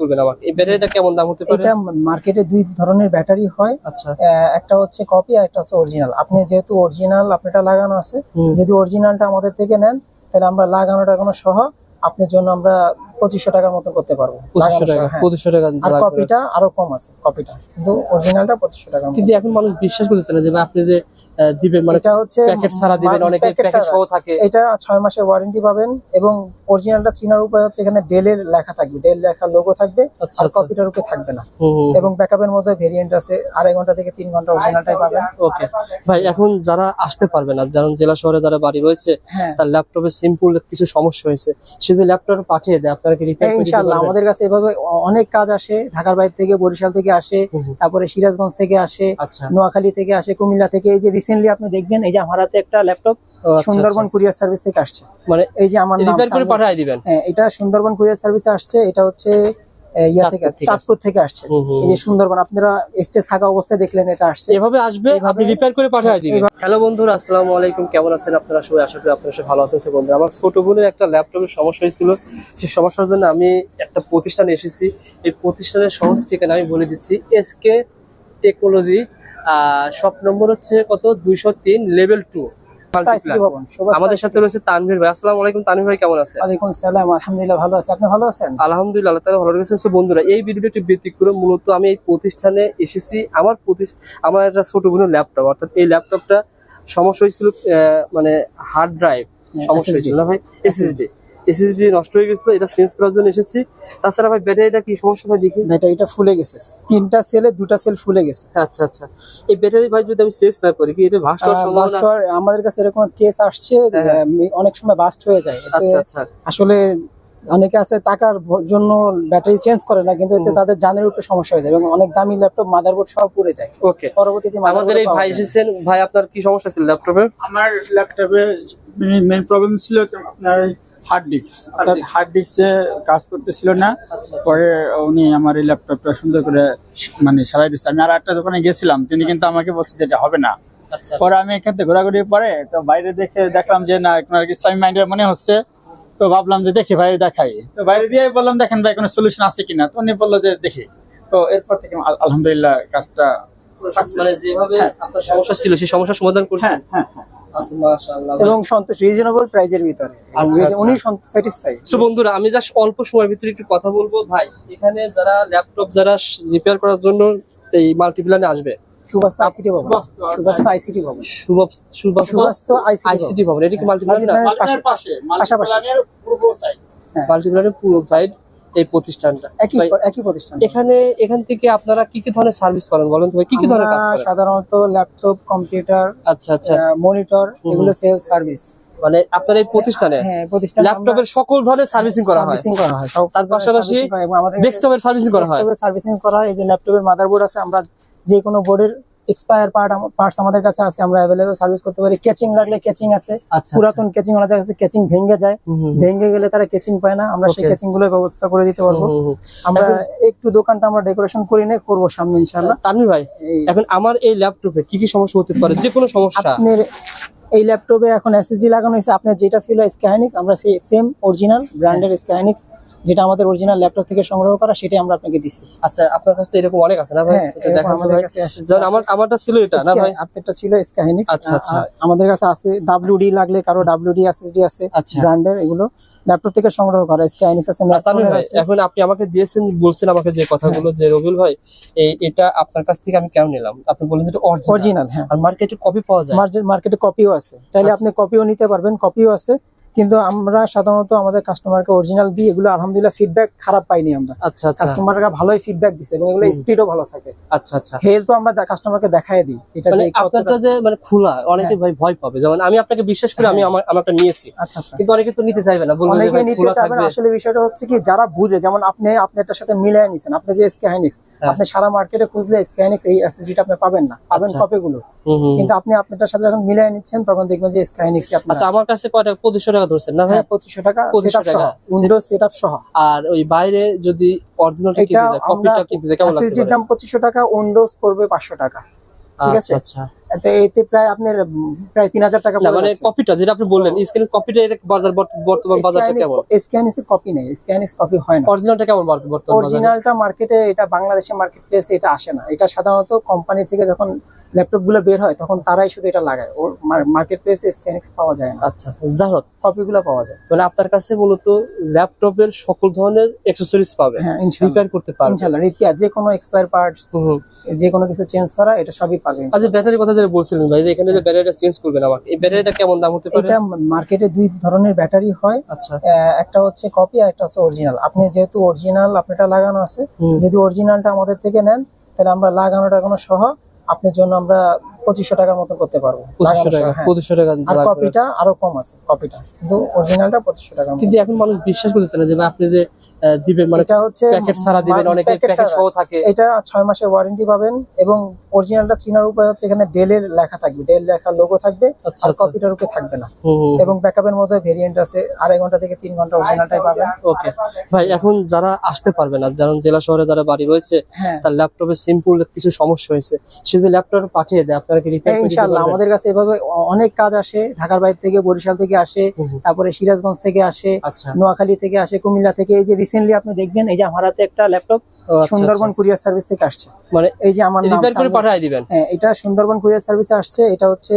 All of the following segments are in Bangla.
করবেন আমাকে এই ব্যাটারিটা কেমন দাম হতে পারে? এটা মার্কেটে দুই ধরনের ব্যাটারি হয়। আচ্ছা। একটা হচ্ছে কপি আর একটা হচ্ছে অরিজিনাল আপনি যেহেতু অরিজিনাল আপনারটা লাগানো আছে যদি অরিজিনালটা আমাদের থেকে নেন তাহলে আমরা লাগানোটা কোনো সহ আপনার জন্য আমরা পঁচিশশো টাকার মতো করতে পারব। পঁচিশশো টাকা হ্যাঁ। পঁচিশশো টাকা আর কপিটা আরও কম আছে কপিটা। কিন্তু অরিজিনালটা পঁচিশশো টাকা কিন্তু এখন মানুষ বিশ্বাস করতেছে না যে আপনি যে দিবেন মানে এটা হচ্ছে প্যাকেট ছাড়া দিবেন অনেকে প্যাকেট সহ থাকে। এটা ছয় মাসের ওয়ারেন্টি পাবেন এবং অরিজিনালটা চিনার উপায় হচ্ছে এখানে ডেলের লেখা থাকবে। ডেল লেখা লোগো থাকবে আচ্ছা আর আচ্ছা। কপিটার উপরে থাকবে না। এবং ব্যাকআপের মধ্যে ভেরিয়েন্ট আছে আড়াই ঘণ্টা থেকে তিন ঘণ্টা অরিজিনালটাই পাবেন। ওকে ভাই এখন যারা আসতে পারবে না যেমন জেলা শহরে যারা বাড়ি রয়েছে হ্যাঁ। তার ল্যাপটপে সিম্পল কিছু সমস্যা হয়েছে। সে যদি ল্যাপটপ পাঠিয়ে দেয় আপনারা কি রিপেয়ার হ্যাঁ, করে ইনশাআল্লাহ আমাদের কাছে এভাবে অনেক কাজ আসে। ঢাকার বাইরে থেকে বরিশাল থেকে আসে। তারপরে সিরাজগঞ্জ থেকে আসে আচ্ছা। নোয়াখালী থেকে আসে কুমিল্লা থেকে। এই যে রিসেন্টলি আপনি দেখবেন এই যে আমার হাতে একটা ল্যাপটপ আচ্ছা, সুন্দরবন কুরিয়ার সার্ভিস থেকে আসছে। আচ্ছা। মানে এই যে আমার রিপেয়ার করে পাঠিয়ে দিবেন? হ্যাঁ এটা সুন্দরবন কুরিয়ার সার্ভিসে আসছে। এটা হচ্ছে ইয়া থেকে চাঁদপুর থেকে আসছে। হুম, হুম, এই যে সুন্দরবন আপনারা স্টে থাকা অবস্থায় দেখলেন এটা আসছে। এভাবে আসবে আপনি রিপেয়ার করে পাঠিয়ে দিবেন। হ্যালো বন্ধুরা আসসালামু আলাইকুম। কেমন আছেন আপনারা সবাই? আশা করি আপনারা সবাই ভালো আছেন। বন্ধুরা আমার ছোট বোনের একটা ল্যাপটপের সমস্যা হয়েছিল। সেই সমস্যার জন্য আমি একটা প্রতিষ্ঠানে এসেছি। এই প্রতিষ্ঠানের সহজ ঠিকানা আমি বলে দিচ্ছি এসকে টেকনোলজি শপ নম্বর হচ্ছে কত? দুইশো তিন লেভেল টু আমাদের সাথে রয়েছে তানভীর ভাই। আসসালাম আলাইকুম তানভীর ভাই কেমন আছেন? ওয়ালাইকুম সালাম আলহামদুলিল্লাহ ভালো আছে। আপনি ভালো আছেন? আলহামদুলিল্লাহ আল্লাহ তাআলা ভালো রেখেছেন So বন্ধুরা এই ভিডিওটি একটু ব্যতিক্রম। মূলত আমি এই প্রতিষ্ঠানে এসেছি। আমার আমার একটা ছোট বোনের ল্যাপটপ অর্থাৎ এই ল্যাপটপটা সমস্যা হয়েছিল আহ, মানে হার্ড ড্রাইভ সমস্যা হয়েছিল না ভাই? এসএসডি এসএসডি নষ্ট হয়ে গেছিল এটা চেঞ্জ করার জন্য এসেছি। তাছাড়া ভাই ব্যাটারিটা কি সমস্যা ভাই দেখি? ব্যাটারিটা ফুলে গেছে। তিনটা সেলে দুটা সেল ফুলে গেছে। আচ্ছা আচ্ছা। এই ব্যাটারি ভাই যদি আমি চেঞ্জ না করি কি এটা ভাস্ট হওয়ার সম্ভাবনা বাস্ট আছে? আমাদের কাছে এরকম কেস আসছে হ্যাঁ, হ্যাঁ। অনেক সময় বাস্ট হয়ে যায়। আচ্ছা আচ্ছা। আসলে অনেকে আছে টাকার জন্য ব্যাটারি চেঞ্জ করে না কিন্তু এতে তাদের জানের উপরে সমস্যা হয়ে যায় এবং অনেক দামি ল্যাপটপ মাদারবোর্ড সব পুড়ে যায়। ওকে পরবর্তীতে আমাদের এই ভাই এসেছেন ভাই আপনার কি সমস্যা ছিল ল্যাপটপে আমার ল্যাপটপে মেন প্রবলেম ছিল তো আপনার হার্ড ডিস্ক অর্থাৎ হার্ড ডিস্কে কাজ করতেছিল না। আচ্ছা পরে উনি আমার এই ল্যাপটপটা সুন্দর করে মানে সারাই দিচ্ছে আমি আর একটা দোকানে গেছিলাম তিনি কিন্তু আমাকে বলছে যে এটা হবে না। আচ্ছা পরে আমি এখান থেকে ঘোরাঘুরি পরে তো বাইরে দেখে দেখলাম যে না আপনার ইসলামী মাইন্ডের মনে হচ্ছে। তো ভাবলাম যে দেখি বাইরে দেখাই। তো বাইরে দিয়ে বললাম দেখেন ভাই কোনো সলিউশন আছে কিনা? তো উনি বলল যে দেখি। তো এরপর থেকে আলহামদুলিল্লাহ কাজটা। মানে যেভাবে হ্যাঁ। আপনার সমস্যা ছিল সেই সমস্যার সমাধান করছেন? হ্যাঁ হ্যাঁ আচ্ছা এবং সন্তুষ্ট রিজনেবল প্রাইজের ভিতরে। আচ্ছা, আচ্ছা। উনি স্যাটিসফাই সো বন্ধুরা আমি জাস্ট অল্প সময়ের ভিতরে একটু কথা বলব। ভাই এখানে যারা ল্যাপটপ যারা রিপেয়ার করার জন্য এই মাল্টিপ্ল্যানে আসবে সুবাস্তা আইসিটি ভবন। সুবাস্ত- আইসিটি ভবন। সুবাস্ত আইসিটি ভবন। এটা কি পাশে। পাশাপাশি। মালিকের পূর্ব সাইড মাল্টিপ্ল্যানের পুরো সাইড এই প্রতিষ্ঠানটা? একই একই প্রতিষ্ঠান? এখানে এখান থেকে আপনারা কি কি ধরনের সার্ভিস করেন বলেন তো কি কি ধরনের কাজ করেন? সাধারণত ল্যাপটপ কম্পিউটার আচ্ছা আচ্ছা। মনিটর এগুলো সেল সার্ভিস মানে আপনার এই প্রতিষ্ঠানে? হ্যাঁ ল্যাপটপের সকল ধরনের সার্ভিসিং করা হয়? সার্ভিসিং করা হয়। তার পাশাপাশি ডেস্কটপের সার্ভিসিং করা হয়? সার্ভিসিং করা হয়। এই যে ল্যাপটপের মাদারবোর্ড আছে আমরা যে কোনো বোর্ডের এক্সপায়ার পার্ট পার্টস আমাদের কাছে আছে আমরা অ্যাভেলেবল সার্ভিস করতে পারি। কেচিং লাগলে কেচিং আছে। আচ্ছা পুরাতন কেচিং ওনাদের কাছে কেচিং ভেঙে যায়। ভেঙে গেলে তারা কেচিং পায় না। আমরা সেই. কেচিংগুলোর ব্যবস্থা করে দিতে পারব। আমরা একটু দোকানটা আমরা ডেকোরেশন করি না করব সামনে ইনশাআল্লাহ। তানভীর ভাই এখন আমার এই ল্যাপটপে কি কি সমস্যা হতে পারে? যে কোনো সমস্যা। আপনার এই ল্যাপটপে এখন এসএসডি লাগানো হয়েছে। আপনার যেটা ছিল স্কাইনিক্স আমরা সেই সেম অরিজিনাল ব্র্যান্ডের স্কাইনিক্স যেটা আমাদের অরিজিনাল ল্যাপটপ থেকে সংগ্রহ করা সেটাই আমরা আপনাকে দিচ্ছি আচ্ছা আপনার কাছে তো এরকম অনেক আছে না ভাই? হ্যাঁ আমাদের কাছে আমার আমারটা ছিল এটা না ভাই? আপনারটা ছিল স্কাইনিক্স আচ্ছা, আচ্ছা। আমাদের কাছে আছে ডাব্লিউডি লাগলে কারও ডাব্লিউডি এসএসডি আছে আচ্ছা। ব্র্যান্ডের এগুলো ল্যাপটপ থেকে সংগ্রহ করা স্কাইনিক্স আছে এখন আপনি আমাকে দিয়েছেন বলছেন আমাকে যে কথাগুলো যে রবিউল ভাই এই এটা আপনার কাছ থেকে আমি কেন নিলাম? আপনি বলেন যে অরিজিনাল অরিজিনাল হ্যাঁ। আর মার্কেটে কপি পাওয়া যায়। মার্কেটে কপিও আছে। চাইলে আচ্ছা। আপনি কপিও নিতে পারবেন কপিও আছে। কিন্তু আমরা সাধারণত আমাদের কাস্টমারকে অরিজিনাল দিই এগুলো আলহামদুলিল্লাহ ফিডব্যাক খারাপ পাইনি আমরা। আচ্ছা আচ্ছা। কাস্টমাররা ভালোই ফিডব্যাক দিছে এবং এগুলো স্পিডও ভালো থাকে। আচ্ছা আচ্ছা। হেল তো আমরা কাস্টমারকে দেখায় দিই। এটা মানে যে আপনারটা যে মানে খোলা অনেকে ভাই ভয় পাবে। যেমন আমি আপনাকে বিশ্বাস করে আমি আমার আমারটা নিয়েছি। আচ্ছা আচ্ছা। কিন্তু অনেকে তো নিতে চাইবে না বলবে অনেকে নিতে চাবেন আসলে বিষয়টা হচ্ছে কি যারা বুঝে যেমন আপনি আপনারটার সাথে মিলিয়ে নিছেন আপনি যে স্ক্যানিক্স হ্যাঁ। আপনি সারা মার্কেটে খুঁজলে স্ক্যানিক্স এই এসএসডিটা আপনি পাবেন না। পাবেন আচ্ছা। কপিগুলো হুম। কিন্তু আপনি আপনারটার সাথে যখন মিলিয়ে নিচ্ছেন তখন দেখবেন যে স্ক্যানিক্স আপনার আচ্ছা আমার কাছে কয় টাকা পঁচিশশো টাকা ধরছেন। না ভাই পঁচিশশো টাকা 2500 সেটআপ সহ। টাকা। উইন্ডোজ সেটআপ সহ। আর ওই বাইরে যদি অরিজিনালটা কিনতে যায় কপিটা কিনতে যায় কেমন দাম পঁচিশশো টাকা উইন্ডোজ পড়বে পাঁচশো টাকা। ঠিক আছে? আচ্ছা আচ্ছা। তো এতে প্রায় আপনার প্রায় তিন হাজার টাকা মানে কপিটা যেটা আপনি বললেন স্ক্রিন কপিটা এর বাজার বর্তমান বাজারটা কেমন? স্ক্যানিক্সের কপি নেই স্ক্যানিক্স কপি হয় না। অরিজিনালটা কেমন বর্তমান অরিজিনালটা মার্কেটে এটা বাংলাদেশের মার্কেট প্লেসে এটা আসে না। এটা সাধারণত কোম্পানি থেকে যখন ল্যাপটপগুলো বের হয় তখন তারাই শুধু এটা লাগায়। ওর মার্কেট প্লেসে স্ক্যানিক্স পাওয়া যায় না। আচ্ছা যাই হোক। কপি গুলো পাওয়া যায়। মানে আপনার কাছে মূলত ল্যাপটপের সকল ধরনের অ্যাক্সেসরিজ পাবে। হ্যাঁ রিপেয়ার করতে পারবে। ইনশাল্লাহ রিপেয়ার যে কোনো এক্সপায়ার পার্টস। যে কোনো কিছু চেঞ্জ করা এটা সবই পাবে আচ্ছা ব্যাটারির কথা যেটা বলছিলেন ভাই যে এখানে যে ব্যাটারিটা চেঞ্জ করবেন আমাকে এই ব্যাটারিটা কেমন দাম হতে পারে? এটা মার্কেটে দুই ধরনের ব্যাটারি হয়। আচ্ছা। একটা হচ্ছে কপি আর একটা হচ্ছে অরিজিনাল আপনি যেহেতু অরিজিনাল আপনারটা লাগানো আছে যদি অরিজিনালটা আমাদের থেকে নেন তাহলে আমরা লাগানোটা কোনো সহ আপনার জন্য আমরা পঁচিশশো টাকার মতো করতে পারব। পঁচিশশো টাকা হ্যাঁ। পঁচিশশো টাকা আর কপিটা আরও কম আছে কপিটা। কিন্তু অরিজিনালটা পঁচিশশো মতো। কিন্তু এখন মানুষ বিশ্বাস করতেছে না যে আপনি যে দিবেন মানে এটা হচ্ছে প্যাকেট ছাড়া দিবেন অনেকে প্যাকেট সহ থাকে। এটা ছয় মাসের ওয়ারেন্টি পাবেন এবং অরিজিনালটা চিনার উপায় হচ্ছে এখানে ডেলের লেখা থাকবে। ডেল লেখা লোগো থাকবে আচ্ছা আর আচ্ছা কপিটার উপরে থাকবে না। এবং ব্যাকআপের মধ্যে ভেরিয়েন্ট আছে আড়াই ঘণ্টা থেকে তিন ঘণ্টা অরিজিনালটাই পাবেন। ওকে ভাই এখন যারা আসতে পারবে না যেমন জেলা শহরে যারা বাড়ি রয়েছে হ্যাঁ। তার ল্যাপটপে সিম্পল কিছু সমস্যা হয়েছে। সে যে ল্যাপটপ পাঠিয়ে দেয় আপনারা কি রিপেয়ার করে দিতে ইনশাল্লাহ পারবেন? আমাদের কাছে এভাবে অনেক কাজ আসে। ঢাকার বাইরে থেকে বরিশাল থেকে আসে। তারপরে সিরাজগঞ্জ থেকে আসে আচ্ছা। নোয়াখালী থেকে আসে কুমিল্লা থেকে। এই যে রিসেন্টলি আপনি দেখবেন এই যে আমার হাতে একটা ল্যাপটপ আচ্ছা, সুন্দরবন কুরিয়ার সার্ভিস থেকে আসছে। আচ্ছা। মানে এই যে আমার নাম রিপেয়ার করে পাঠিয়ে দিবেন? হ্যাঁ এটা সুন্দরবন কুরিয়ার সার্ভিসে আসছে। এটা হচ্ছে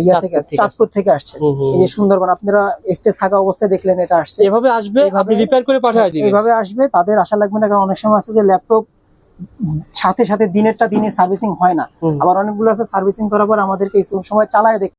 ইয়া চাঁদপুর থেকে থেকে চাঁদপুর থেকে আসছে। এই যে সুন্দরবন আপনারা স্টে থাকা অবস্থায় দেখলেন এটা আসছে। এভাবে আসবে আপনি এভাবে- রিপেয়ার করে পাঠিয়ে দিবেন। এইভাবে আসবে তাদের আশা লাগবে না কারণ অনেক সময় আছে যে ল্যাপটপ সাথে সাথে দিনেরটা দিনে সার্ভিসিং হয় না। আবার অনেকগুলো আছে সার্ভিসিং করার পর আমাদেরকে এই সময় চালায় দেখ